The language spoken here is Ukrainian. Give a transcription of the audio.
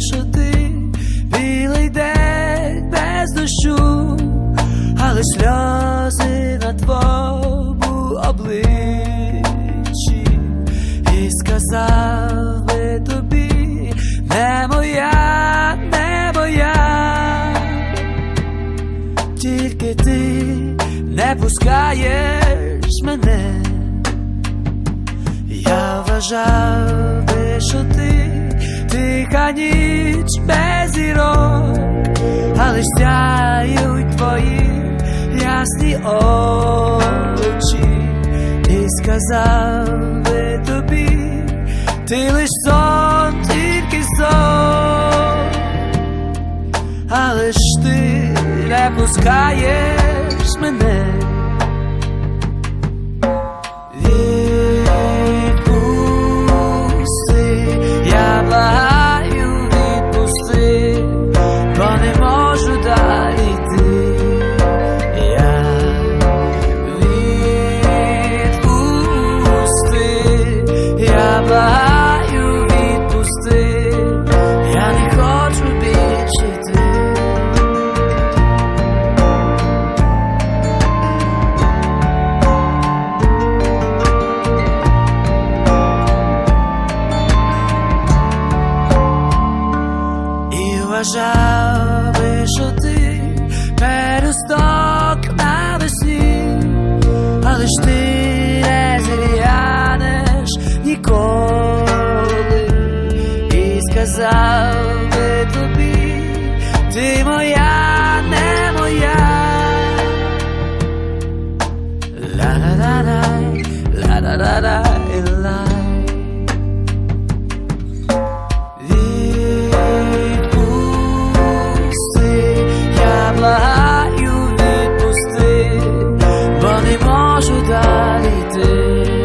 ти білий день без дощу, але сльози на твому обличчі і сказав би тобі, не моя, не моя, тільки ти не пускаєш мене, я вважав би, що ти ніч без зірок, але сяють твої ясні очі, і сказав би тобі, ти лиш сон, тільки сон, але ж ти не пускаєш мене. Я りず